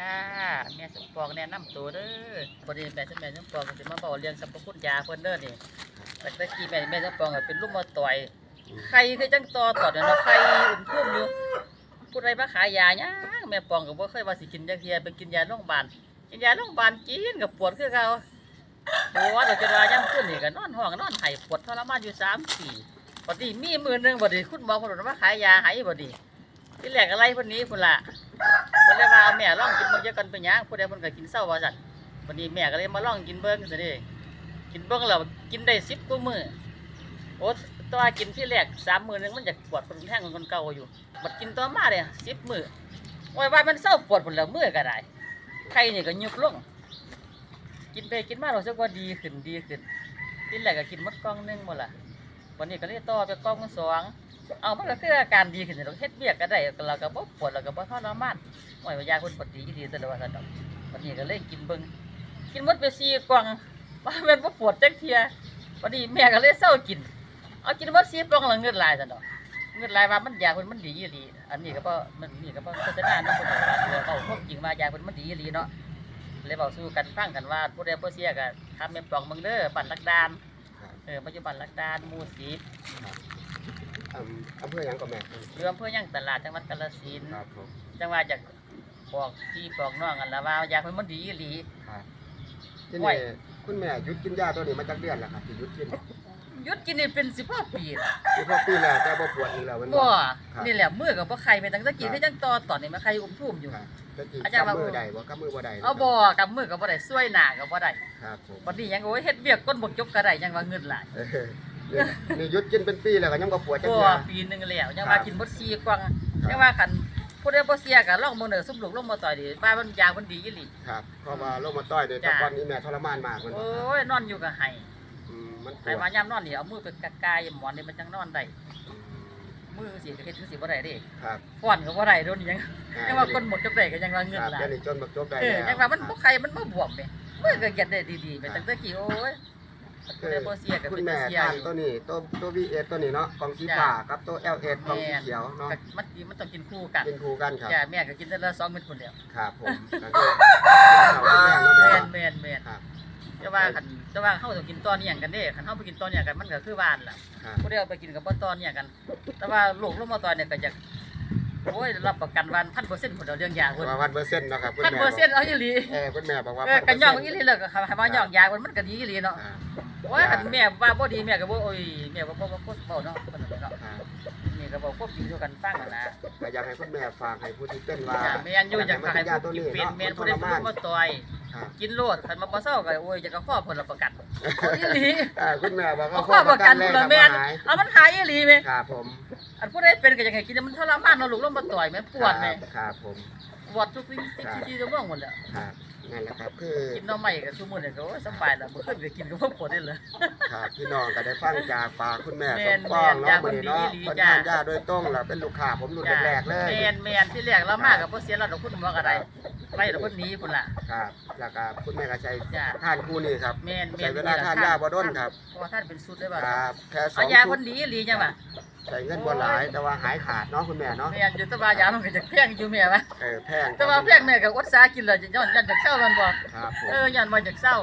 จ้าแม่สมปองแนะนำตัวเด้อพอดีแม่สมแม่สมปองก็สิมาบอกเรื่องสรรพคุณยาเพิ่นเด้อนี่แต่ตะกี้แม่แม่สมปองเป็นลูกมาต่อยใครคือจังต่อตอดเนาะใครอุ่มทุ่มอยู่ผู้ใดมาขายยาหยังแม่ปองก็บ่เคยว่าสิกินจักเทียไปกินยาโรงพยาบาลกินยาโรงพยาบาลกินก็ปวดคือเก่าปวดจนว่ายังขึ้นนี่ก็นอนห้องนอนไห้ปวดทรมานอยู่3 4พอดีมีมือหนึงพอดีคุณหมอเพนบอกว่าขายยาให้พอดีที่แรกอะไรคนนี้คนละ คนเลยว่าเอาแม่ลองกินเบิ่งเยอะกันเป็นหยังผู้ใดคนก็กินเศร้าว่าสั่นวันนี้แม่ก็เลยมาลองกินเบิ่งสิเด้กินเบิ่งแล้วกินได้สิบกว่ามือโอ้ตัวกินที่แรกสามมือนึงมันจะปวดคนแท่งคนเก่าอยู่บัดกินต่อมาเลยสิบมือโอ้ยว่ามันเศร้าปวดหมดแล้วมือก็ได้ไข้นี่ก็ยุบลงกินไปกินมาเราสึกว่าดีขึ้นดีขึ้นที่แรกก็กินหมดกล่องหนึงหมดละวันนี้ก็เลยต่อไปกล้องสอง เอามันก็คืออาการดีขึ้นเราเฮ็ดเบียกก็ได้เราก็บ่ปวดเราก็บ่ทรมานโอ้ยว่ายาคนปวดดีดีแต่ว่าซั่นดอกวันนี้ก็เลยกินเบิ่งกินหมดไปสี่กล่องว่าแม่นบ่ปวดจักเทียวันนี้แม่ก็เลยเศร้ากิน เอากินหมดสี่กล่องแล้วเงินหลายซั่นดอกเงินหลายว่ามันยาเพิ่นมันดีอีหลีอันนี้ก็บ่มันนี่ก็บ่โฆษณานำเพิ่นว่าเว้าความจริงว่ายาเพิ่นมันดีอีหลีเนาะเลยเว้าสู่กันฟังกันว่าผู้ใดบ่เสียก็ทำแม่ปองเบิ่งเด้อปั่นลักดานเออปัจจุบันลักดานหมู่สิบ อำอำเภอหยังก็แม่เรืออำเภอย่างตลาดจังหวัดกาฬสินธุ์ครับผมจังหวัดจากบอกพี่บอกน้องกันแล้วว่ายาเพิ่นมันดีอีหลี ครับทีไหวนี้คุณแม่หยุดกินยาตัวนี้มาจากเดือนแล้วครับที่หยุดกินหยุดกินนี่เป็น15ปีละที่พอปีแล้วแต่บ่ปวดอีกแล้วแมันบ่ครับนี่แหละมือกับบ่ไข่ไปตั้งแต่กี้ครับคือจังตอตอนนี้มาไข่อุ้มทุ่มอยู่ ครับตะกี้อาจารย์ว่า กำมือใดบ่กำมือบ่ได้เอาบ่กับมือก็บ่ได้ซวยหน้าก็บ่ได้ครับผม บัดนี้ยังโอ้ยเฮ็ดเวียกก้นบ่จบก็ได้ยังว่าเงินหลาย เออ นี่นี่หยุดกินเป็นปีแล้วก็ยังบ่ปวดจังบ่เทื่อปีหนึงแล้วยังครัว่าบกินบ่4กล่องครับยังว่าคันผู้ใดบ่เสียก็ลองมื้อเด้อซุปลูกลงมาต่อยดิว่ามันยามันดีอีหลี ครับเพราะว่าโรคมาต้อยเนี่ยจ้ะ แต่ก่อนนี้แม่ทรมานมากมันโอ้ยนอนอยู่ก็ให้อืมมันปให้วดมายามนอนนี่เอามือไปกะกายหมอนนี่มันจังนอนได้อืมมือสิก็เฮ็ดจังสิบ่ได้เด้ครับฟ้อนก็บ่ได้โดนยังอ่ายังว่าคนหมดจังได๋ก็ยังว่าเงินครับหลายเดี๋ยวนี้จนบักจบได้เออแล้วยังว่ามันบ่ใครมันบ่บวมแม่มือก็เก็ดได้ดีๆไปตั้งแต่กี้โอ้ย คือแต่บ่เสียก็คุเป็ณนแม่เสียทานอยู่ตัวนี้ตัวตัว V8 ตัวนี้เนาะกล่องสีจ้ะฟ้ากับตัว L8 กล่องสีเขียวเนาะก็มันมันต้องกินคู่กันกินคู่กันครับจ้ะแม่ก็กินแต่ละ2เม็ดคนเดียวครับผมแล้วก็ข้าวแรงเนาะแม่แม่นแม่นแม่นครับแต่ว่าคันแต่ว่าเฮาต้องกินตอนเนียงกันเด้คันเฮาไปกินตอนเนียงกันมันก็คือบ้านล่ะครับผู้ใดเอาไปกินก็บ่ตอนเนียงกัน แต่ว่าโรคลงมาตอนเนี่ยก็จะ โอ้ยรับประกันวัน1,000%พุ่นเดียวเรื่องยาพุ่นว่าพันเปอร์เซ็นต์เนาะครับคุณพันแม่เปอร์เซ็นต์เอาอีหลีเออคุณแม่บอกว่าเออกันย่องอีหลีเลยก็ให้มาย่องยามันมันก็ดีอีหลีเนาะอ่าโอ้ยคันแม่ว่าบ่ดีแม่ก็บ่โอ้ยแม่บ่บ่บ่บ่เว้าเนาะเพิ่นเนาะอ่านี่ก็บ่ควบจริงอยู่กันฟังนั่นนะก็อยากให้คุณแม่ฝากให้ผู้ที่เป็นว่าจ้ะแม่นอยู่อยากให้ยาผู้ตัวกินนี้เป็นเนาะแม่นทผู้รใดมาบ่นมาต่อยครับกินโลดคันมาบ่เซาก็โอ้ยจะก็ข้อผลประกันโอ้ยอีหลีอ่าคุณแม่บอกเอาว่าข้อประกันแรพุ่งนละทำแม่นหายเอามันหายอีหลีแม่ครับผม อันผู้ใดเป็นก็อยากให้กินแต่มันทรมานเนาะลูกลงมาต่อยแม่ปวดแม่ครับผม ปวดทุกสิ่งสิ่งที่จะเรื่องหมดแล้ว ครับ นั่นแหละครับคือกินหน่อไม้ก็ซุมื้อนี่ก็โอ้ยสบายแล้วบ่เคยไปกินก็บ่ปวดได้เลย ครับพี่น้องก็ได้ฟังจากปากคุณแม่แม่สนมปองแม่นเนาะมื้อนี้เนาะยาคนดีอีหลีคนจ้ะทานยาโดยตรงแล้วเป็นลูกค้าผมรุ่นแรกๆเลยแม่นแม่นที่แรกเรามาก็บ่เสียแล้วดอกคุณหมอก็ได้ไล่ดอกคนหนี้พุ่นล่ะ ครับแล้วก็คุณแม่ก็ใช้จ้ะ ทานคู่นี้ครับแม่นแม่ใช้นเวลาทานยาบ่ด้นครับเพราะว่าท่านเป็นสุดได้บ่ครับแค่สอเอางยาชุคดนดีอีหลีจังว่ะใช้เงินบ่หลายแต่ว่าหายขาดเนาะคุณแม่เนาะแม่นอยู่แตว่ายามันก็จะแพงอยู่แม่วะเออแพงแต่ว่าแพงแม่ก็อดสากินเลยย้อนยันจากเศร้ามันบ่ครับผม เออยันมาจากเศร้า